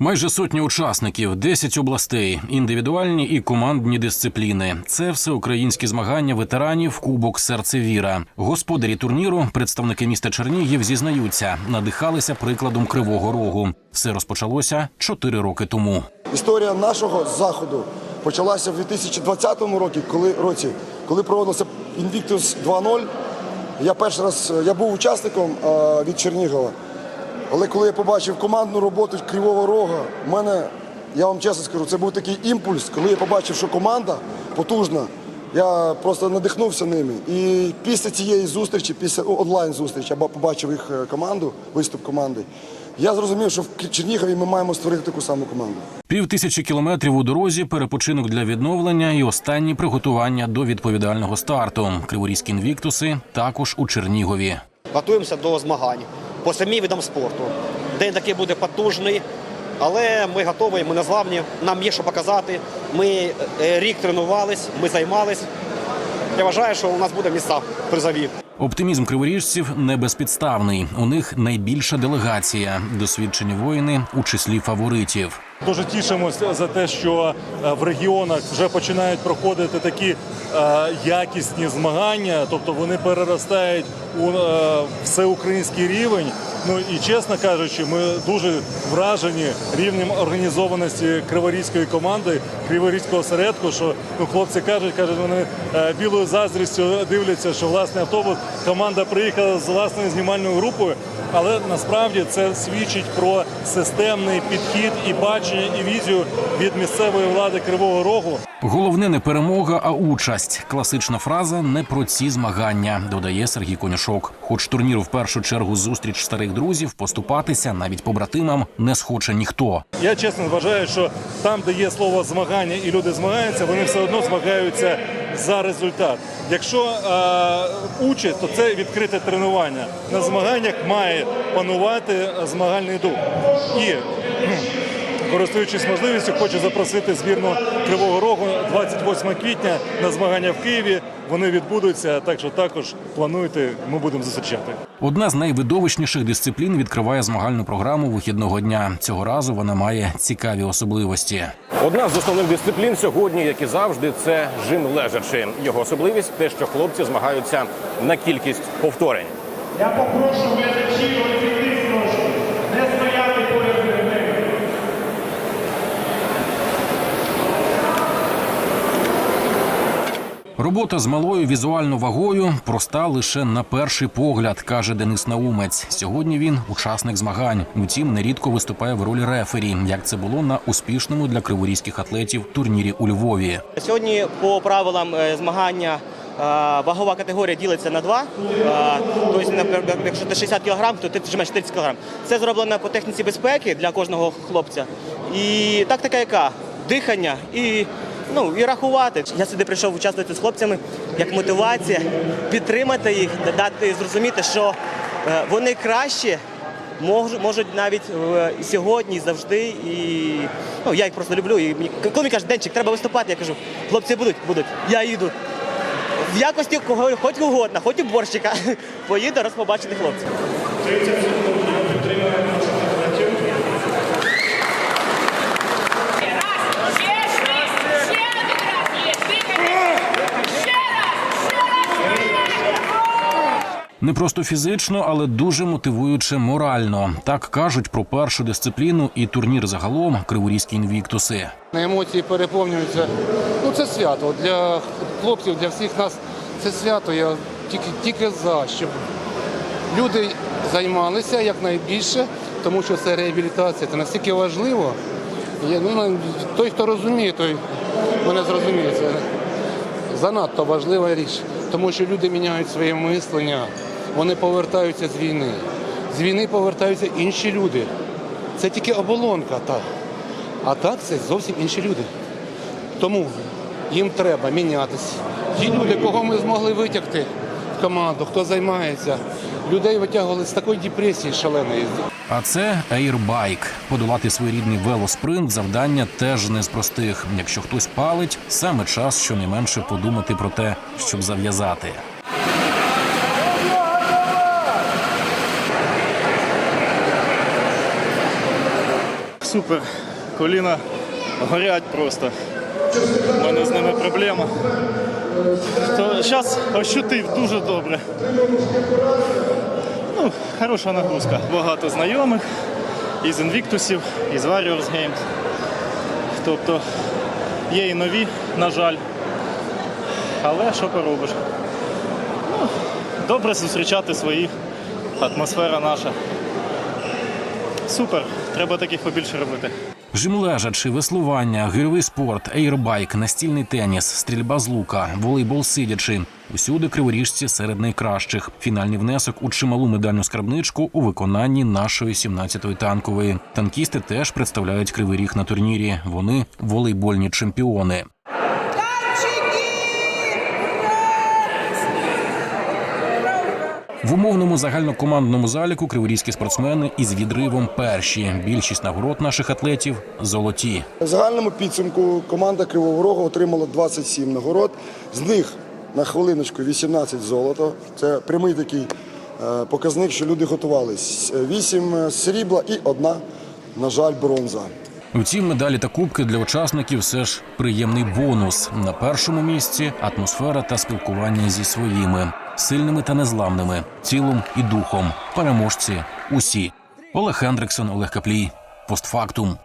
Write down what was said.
Майже сотня учасників, 10 областей, індивідуальні і командні дисципліни. Це всеукраїнські змагання ветеранів Кубок Серце Віра. Господарі турніру, представники міста Чернігів, зізнаються, надихалися прикладом Кривого Рогу. Все розпочалося 4 роки тому. Історія нашого заходу почалася в 2020 році, коли році, коли проводився Invictus 2.0. Я перший раз я був учасником від Чернігова. Але коли я побачив командну роботу Кривого Рога, в мене, я вам чесно скажу, це був такий імпульс, коли я побачив, що команда потужна. Я просто надихнувся ними. І після цієї зустрічі, після онлайн зустрічі, я побачив їх е, команду, виступ команди. Я зрозумів, що в Чернігові ми маємо створити таку саму команду. Пів тисячі кілометрів у дорозі, перепочинок для відновлення і останні приготування до відповідального старту. Криворізькі інвіктуси також у Чернігові. Готуємося до змагань по самій видам спорту. День такий буде потужний, але ми готові, ми незламні, нам є що показати. Ми е, рік тренувались, ми займались. Я вважаю, що у нас буде місця призові. Оптимізм криворіжців не безпідставний. У них найбільша делегація, досвідчені воїни у числі фаворитів. Дуже тішимося за те, що е, в регіонах вже починають проходити такі е, якісні змагання, тобто вони переростають у е, всеукраїнський рівень. Ну і чесно кажучи, ми дуже вражені рівнем організованості криворізької команди, криворізького осередку. Що ну хлопці кажуть, кажуть, вони білою заздрістю дивляться, що власне автобус команда приїхала з власною знімальною групою. Але насправді це свідчить про системний підхід і бачення, і візію від місцевої влади Кривого Рогу. Головне не перемога, а участь. Класична фраза не про ці змагання, додає Сергій Конюшок. Хоч турнір в першу чергу зустріч старих друзів, поступатися навіть побратимам не схоче ніхто. Я чесно вважаю, що там, де є слово змагання і люди змагаються, вони все одно змагаються за результат. Якщо е, участь, то це відкрите тренування. На змаганнях має панувати змагальний дух. І кхм, користуючись можливістю, хочу запросити збірну Кривого Рогу 28 квітня на змагання в Києві. Вони відбудуться, так що також плануйте, ми будемо зустрічати. Одна з найвидовищніших дисциплін відкриває змагальну програму вихідного дня. Цього разу вона має цікаві особливості. Одна з основних дисциплін сьогодні, як і завжди, це жим лежачи. Його особливість те, що хлопці змагаються на кількість повторень. Я попрошу Робота з малою візуально вагою проста лише на перший погляд, каже Денис Наумець. Сьогодні він учасник змагань. Втім, нерідко виступає в ролі рефері, як це було на успішному для криворізьких атлетів турнірі у Львові. Сьогодні по правилам е, змагання е, вагова категорія ділиться на два. Е, Тобто, якщо ти 60 кг, то ти жмеш 30 кг. Це зроблено по техніці безпеки для кожного хлопця. І тактика яка? Дихання і, ну, і рахувати. Я сюди прийшов участвувати з хлопцями як мотивація, підтримати їх, дати зрозуміти, що е, вони краще можуть навіть е, сьогодні, завжди. І ну, я їх просто люблю. І коли мені кажуть, Денчик, треба виступати, я кажу, хлопці будуть, будуть, я їду. В якості кого хоч угодно, хоч уборщика. Поїду раз побачити хлопців. Раз, ще раз, ще один раз, є, дихайте. Ще раз, ще раз, ще раз. Не просто фізично, але дуже мотивуюче морально. Так кажуть про першу дисципліну і турнір загалом криворізькі інвіктуси. Емоції переповнюються. Ну це свято для хлопців, для всіх нас. Це свято. Я тільки, тільки за, щоб люди займалися якнайбільше, тому що це реабілітація. Це настільки важливо. Я, ну, той, хто розуміє, той мене зрозуміє. Це занадто важлива річ, тому що люди міняють своє мислення, вони повертаються з війни. З війни повертаються інші люди. Це тільки оболонка та. А так це зовсім інші люди. Тому їм треба мінятися. Ті люди, кого ми змогли витягти в команду, хто займається, людей витягували з такої депресії шаленої. А це ейрбайк. Подолати своєрідний велоспринт завдання теж не з простих. Якщо хтось палить, саме час щонайменше подумати про те, щоб зав'язати. Супер. Коліна горять просто. У мене з ними проблема. Зараз ощутив дуже добре. Ну, хороша нагрузка. Багато знайомих із інвіктусів, із Warriors Games. Тобто є і нові, на жаль. Але що поробиш? Ну, добре зустрічати своїх. Атмосфера наша. Супер, треба таких побільше робити. Жим лежачи, веслування, гирьовий спорт, ейрбайк, настільний теніс, стрільба з лука, волейбол сидячи. Усюди криворіжці серед найкращих. Фінальний внесок у чималу медальну скарбничку у виконанні нашої 17-ї танкової. Танкісти теж представляють кривий ріг на турнірі. Вони волейбольні чемпіони. В умовному загальнокомандному заліку криворізькі спортсмени із відривом перші. Більшість нагород наших атлетів золоті. В загальному підсумку команда Кривого Рогу отримала 27 нагород. З них на хвилиночку 18 золота. Це прямий такий е, показник, що люди готувались. 8 срібла і одна, на жаль, бронза. Втім, медалі та кубки для учасників все ж приємний бонус. На першому місці атмосфера та спілкування зі своїми сильними та незламними, тілом і духом. Переможці усі. Олег Хендриксон, Олег Каплій. Постфактум.